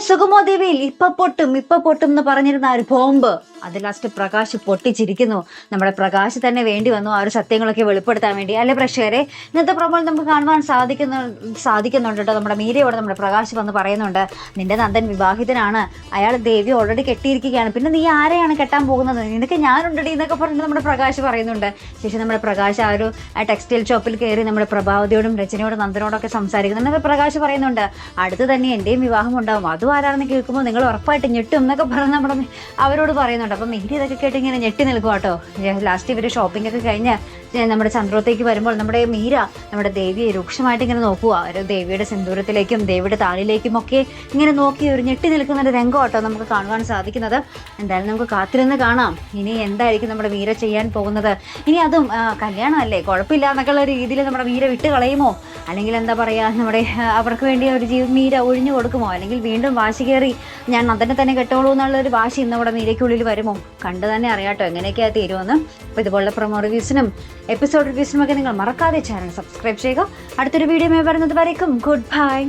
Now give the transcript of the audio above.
സുഗമോ ദേവിയിൽ ഇപ്പൊ പൊട്ടും ഇപ്പൊ പൊട്ടും എന്ന് പറഞ്ഞിരുന്ന ഒരു ബോംബ് അത് ലാസ്റ്റ് പ്രകാശ് പൊട്ടിച്ചിരിക്കുന്നു. നമ്മുടെ പ്രകാശ് തന്നെ വേണ്ടി വന്നു. ആ ഒരു സത്യങ്ങളൊക്കെ വെളിപ്പെടുത്താൻ വേണ്ടി. അല്ലെ പ്രേക്ഷകരെ? ഇന്നത്തെ പ്രമോൾ നമുക്ക് കാണുവാൻ സാധിക്കുന്നു സാധിക്കുന്നുണ്ട് കേട്ടോ. നമ്മുടെ മീരയോട് നമ്മുടെ പ്രകാശ് വന്ന് പറയുന്നുണ്ട് നിന്റെ നന്ദൻ വിവാഹിതനാണ്. അയാൾ ദേവി ഓൾറെഡി കെട്ടിയിരിക്കുകയാണ്. പിന്നെ നീ ആരെയാണ് കെട്ടാൻ പോകുന്നത്? നിനക്ക് ഞാനുണ്ടടി എന്നൊക്കെ പറഞ്ഞിട്ട് നമ്മുടെ പ്രകാശ് പറയുന്നുണ്ട്. ശേഷം നമ്മുടെ പ്രകാശ് ആ ഒരു ടെക്സ്റ്റൈൽ ഷോപ്പിൽ കയറി നമ്മുടെ പ്രഭാവതിയോടും രചനയോടും നന്ദനോടൊക്കെ സംസാരിക്കുന്നുണ്ട് പ്രകാശ് പറയുന്നുണ്ട്. അടുത്ത് തന്നെ എന്റെയും വിവാഹം ഉണ്ടാവും. അതും ആരാണെന്ന് കേൾക്കുമ്പോൾ നിങ്ങൾ ഉറപ്പായിട്ട് ഞെട്ടും എന്നൊക്കെ പറഞ്ഞ് നമ്മുടെ അവരോട് പറയുന്നുണ്ട്. അപ്പം മേരി ഇതൊക്കെ കേട്ട് ഇങ്ങനെ ഞെട്ടി നിൽക്കും കേട്ടോ. ലാസ്റ്റ് ഇവർ ഷോപ്പിംഗ് ഒക്കെ കഴിഞ്ഞ് നമ്മുടെ ചന്ദ്രത്തേക്ക് വരുമ്പോൾ നമ്മുടെ മീര നമ്മുടെ ദേവിയെ രൂക്ഷമായിട്ട് ഇങ്ങനെ നോക്കുക ഒരു ദേവിയുടെ സിന്ദൂരത്തിലേക്കും ദേവിയുടെ താളിലേക്കും ഒക്കെ ഇങ്ങനെ നോക്കി ഒരു ഞെട്ടി നിൽക്കുന്ന ഒരു രംഗം കേട്ടോ നമുക്ക് കാണുവാൻ സാധിക്കുന്നത്. എന്തായാലും നമുക്ക് കാത്തിരുന്ന് കാണാം. ഇനി എന്തായിരിക്കും നമ്മുടെ മീര ചെയ്യാൻ പോകുന്നത്? ഇനി അതും കല്യാണമല്ലേ? കുഴപ്പമില്ല എന്നൊക്കെയുള്ള രീതിയിൽ നമ്മുടെ മീര വിട്ട് കളയുമോ അല്ലെങ്കിൽ എന്താ പറയുക നമ്മുടെ അവർക്ക് വേണ്ടി ഒരു ജീവ മീര ഒഴിഞ്ഞു കൊടുക്കുമോ? അല്ലെങ്കിൽ വീണ്ടും വാശി കയറി ഞാൻ നന്ദനെ തന്നെ കെട്ടോളൂ എന്നുള്ളൊരു വാശി ഇന്ന് നമ്മുടെ മീരയ്ക്കുള്ളിൽ വരുമോ? കണ്ടു തന്നെ അറിയാട്ടോ എങ്ങനെയൊക്കെയാ തീരുമെന്ന് അപ്പോൾ ഇതുപോലുള്ള പ്രൊമോ റിവ്യൂസിനും എപ്പിസോഡ് റിവ്യൂസിനും ഒക്കെ നിങ്ങൾ മറക്കാതെ ചാനൽ സബ്സ്ക്രൈബ് ചെയ്യുക. അടുത്തൊരു വീഡിയോ മേ വരുന്നത് വരയ്ക്കും ഗുഡ് ബൈ